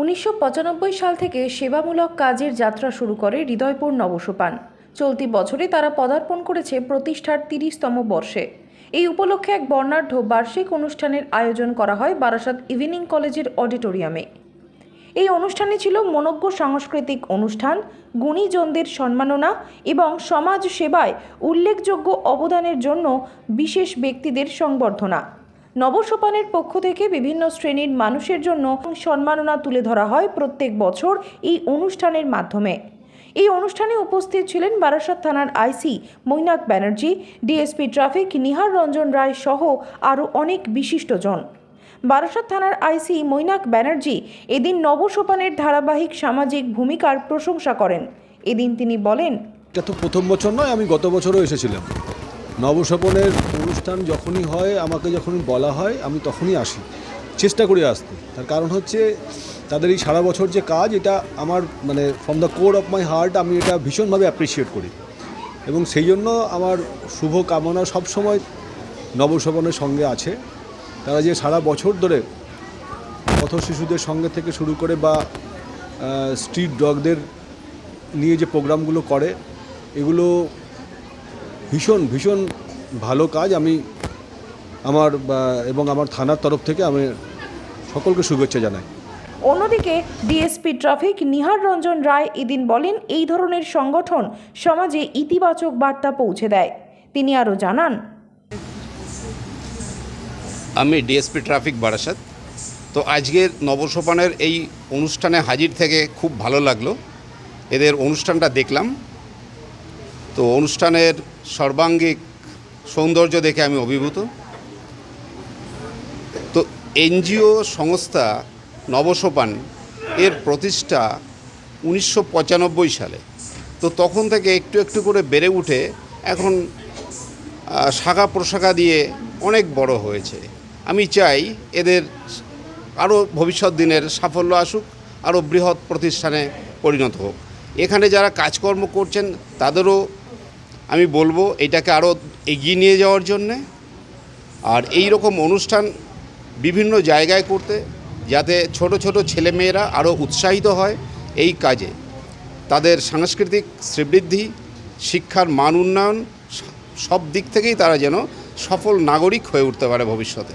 উনিশশো পঁচানব্বই সাল থেকে সেবামূলক কাজের যাত্রা শুরু করে হৃদয়পুর নবসোপান। চলতি বছরে তারা পদার্পণ করেছে প্রতিষ্ঠার তিরিশতম বর্ষে। এই উপলক্ষে এক বর্ণাঢ্য বার্ষিক অনুষ্ঠানের আয়োজন করা হয় বারাসাত ইভিনিং কলেজের অডিটোরিয়ামে। এই অনুষ্ঠানে ছিল মনজ্ঞ সাংস্কৃতিক অনুষ্ঠান, গুণীজনদের সম্মাননা এবং সমাজ সেবায় উল্লেখযোগ্য অবদানের জন্য বিশেষ ব্যক্তিদের সংবর্ধনা। নবসোপানের পক্ষ থেকে বিভিন্ন শ্রেণির মানুষের জন্য সম্মাননা তুলে ধরা হয় প্রত্যেক বছর এই অনুষ্ঠানের মাধ্যমে। এই অনুষ্ঠানে উপস্থিত ছিলেন বারাসাত থানার IC Mainak Banerjee, DSP traffic Nihar Ranjan Roy সহ আরও অনেক বিশিষ্টজন। বারাসাত থানার আইসি মৈনাক ব্যানার্জি এদিন নবসোপানের ধারাবাহিক সামাজিক ভূমিকার প্রশংসা করেন। এদিন তিনি বলেন, এটা তো প্রথম বছর নয়, আমি গত বছরও এসেছিলাম। নবস্বপনের অনুষ্ঠান যখনই হয়, আমাকে যখনই বলা হয়, আমি তখনই আসি। চেষ্টা করি আসতে। তার কারণ হচ্ছে, তাদের এই সারা বছর যে কাজ, এটা আমার মানে from the core of my heart আমি এটা ভীষণভাবে অ্যাপ্রিসিয়েট করি। এবং সেই জন্য আমার শুভ কামনা সবসময় নবস্বপনের সঙ্গে আছে। তারা যে সারা বছর ধরে পথ শিশুদের সঙ্গে থেকে শুরু করে বা স্ট্রিট ডগদের নিয়ে যে প্রোগ্রামগুলো করে, এগুলো ভীষণ ভীষণ ভালো কাজ আমি আমার এবং আমার থানার তরফ থেকে আমি সকলকে শুভেচ্ছা জানাই। অন্যদিকে ডিএসপি ট্রাফিক নিহার রঞ্জন রায় এদিন বলেন এই ধরনের সংগঠন সমাজে ইতিবাচক বার্তা পৌঁছে দেয়। তিনি আরও জানান আমি ডিএসপি ট্রাফিক বারাসাত। তো আজকের নবসোপানের এই অনুষ্ঠানে হাজির থেকে খুব ভালো লাগল। এদের অনুষ্ঠানটা দেখলাম। তো অনুষ্ঠানের সর্বাঙ্গিক সৌন্দর্য দেখে আমি অভিভূত। তো এনজিও সংস্থা নবসোপান এর প্রতিষ্ঠা উনিশশো পঁচানব্বই সালে। তো তখন থেকে একটু একটু করে বেড়ে উঠে এখন শাখা প্রশাখা দিয়ে অনেক বড় হয়েছে। আমি চাই এদের আরও ভবিষ্যৎ দিনের সাফল্য আসুক, আরও বৃহৎ প্রতিষ্ঠানে পরিণত হোক। এখানে যারা কাজকর্ম করছেন তাদেরও আমি বলব এটাকে আরও এগিয়ে নিয়ে যাওয়ার জন্যে আর এই রকম অনুষ্ঠান বিভিন্ন জায়গায় করতে যাতে ছোট ছোট ছেলেমেয়েরা আরও উৎসাহিত হয় এই কাজে। তাদের সাংস্কৃতিক শ্রীবৃদ্ধি, শিক্ষার মান উন্নয়ন সব দিক থেকেই তারা যেন সফল নাগরিক হয়ে উঠতে পারে ভবিষ্যতে।